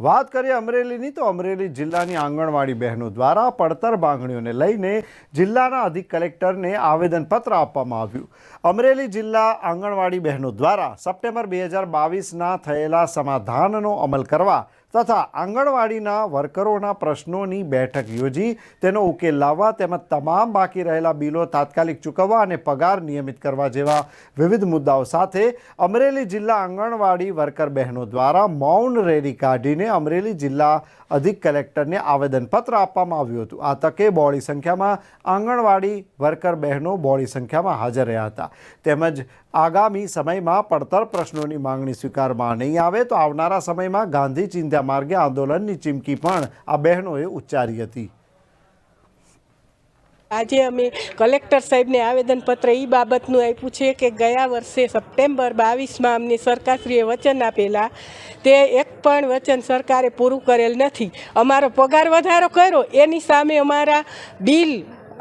વાત કરીએ અમરેલીની, તો અમરેલી જિલ્લાની આંગણવાડી બહેનો દ્વારા પડતર માંગણીઓને લઈને જિલ્લાના અધિક કલેક્ટરને આવેદનપત્ર આપવામાં આવ્યું. અમરેલી જિલ્લા આંગણવાડી બહેનો દ્વારા સપ્ટેમ્બર બે હજાર બાવીસના થયેલા સમાધાનનો અમલ કરવા તથા આંગણવાડીના વર્કરોના પ્રશ્નોની બેઠક યોજી, તેનો ઉકેલ લાવવા તેમજ તમામ બાકી રહેલા બિલો તાત્કાલિક ચૂકવવા અને પગાર નિયમિત કરવા જેવા વિવિધ મુદ્દાઓ સાથે અમરેલી જિલ્લા આંગણવાડી વર્કર બહેનો દ્વારા મૌન રેલી કાઢીને અમરેલી જિલ્લા અધિક કલેક્ટરને આવેદનપત્ર આપવામાં આવ્યું હતું. આ તકે બહોળી સંખ્યામાં આંગણવાડી વર્કર બહેનો બહોળી સંખ્યામાં હાજર રહ્યા હતા. તેમજ આગામી સમયમાં પડતર પ્રશ્નોની માંગણી સ્વીકારવામાં નહીં આવે તો આવનારા સમયમાં ગાંધી ચિંધ્યા માર્ગે આંદોલનની ચીમકી પણ આ બહેનોએ ઉચ્ચારી હતી. આજે અમે કલેક્ટર સાહેબને આવેદનપત્ર એ બાબતનું આપ્યું છે કે ગયા વર્ષે સપ્ટેમ્બર બાવીસમાં અમને સરકારશ્રીએ વચન આપેલા. તે એક પણ વચન સરકારે પૂરું કરેલ નથી. અમારો પગાર વધારો કર્યો. એની સામે અમારા બિલ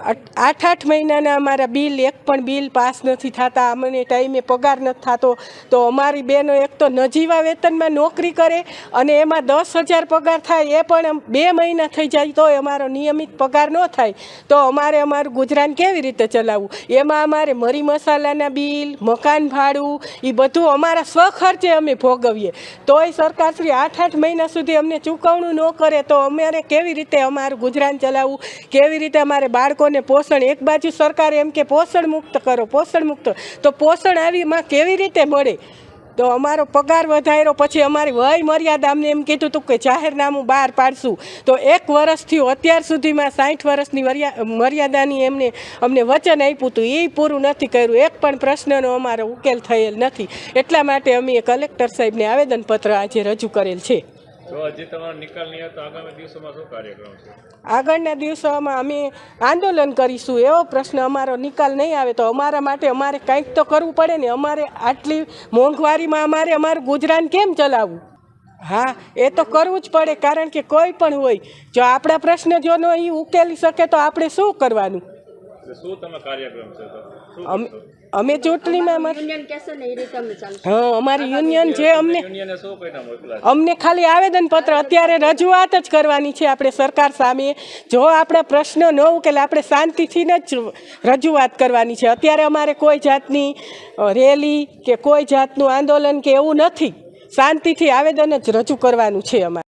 આઠ આઠ મહિનાના અમારા બિલ, એક પણ બિલ પાસ નથી થતા. અમને ટાઈમે પગાર નથી થતો. તો અમારી બહેનો એક તો નજીવા વેતનમાં નોકરી કરે અને એમાં દસ હજાર પગાર થાય, એ પણ બે મહિના થઈ જાય તો અમારો નિયમિત પગાર ન થાય. તો અમારે અમારું ગુજરાન કેવી રીતે ચલાવવું? એમાં અમારે મરી મસાલાના બિલ, મકાન ભાડું એ બધું અમારા સ્વખર્ચે અમે ભોગવીએ. તોય સરકારશ્રી આઠ આઠ મહિના સુધી અમને ચૂકવણું ન કરે તો અમારે કેવી રીતે અમારું ગુજરાન ચલાવવું? કેવી રીતે અમારે બાળકોને પોષણ, એક બાજુ સરકાર એમ કે પોષણ મુક્ત કરો, પોષણ મુક્ત. તો પોષણ આવીમાં કેવી રીતે મળે તો અમારો પગાર વધાર્યો, પછી અમારી વય મર્યાદા અમને એમ કીધું હતું કે જાહેરનામું બહાર પાડશું. તો એક વર્ષ થયું, અત્યાર સુધીમાં સાઠ વર્ષની મર્યા- મર્યાદાની એમને, અમને વચન આપ્યું હતું એ પૂરું નથી કર્યું. એક પણ પ્રશ્નનો અમારો ઉકેલ થયેલ નથી. એટલા માટે અમે કલેક્ટર સાહેબને આવેદનપત્ર આજે રજૂ કરેલ છે. આગળના દિવસોમાં અમે આંદોલન કરીશું, એવો પ્રશ્ન અમારો નિકાલ નહીં આવે તો અમારા માટે અમારે કંઈક તો કરવું પડે ને, અમારે આટલી મોંઘવારીમાં અમારે અમારું ગુજરાન કેમ ચલાવવું? હા, એ તો કરવું જ પડે, કારણ કે કોઈ પણ હોય, જો આપણા પ્રશ્ન જો ન ઉકેલી શકે તો આપણે શું કરવાનું? શું તમે કાર્યક્રમ છે અમે અમે ચૂંટણીમાં હા અમારી યુનિયન છે અમને અમને ખાલી આવેદનપત્ર અત્યારે રજૂઆત જ કરવાની છે આપણે સરકાર સામે. જો આપણા પ્રશ્ન ન ઉકેલે આપણે શાંતિથી જ રજૂઆત કરવાની છે. અત્યારે અમારે કોઈ જાતની રેલી કે કોઈ જાતનું આંદોલન કે એવું નથી. શાંતિથી આવેદન જ રજૂ કરવાનું છે અમારે.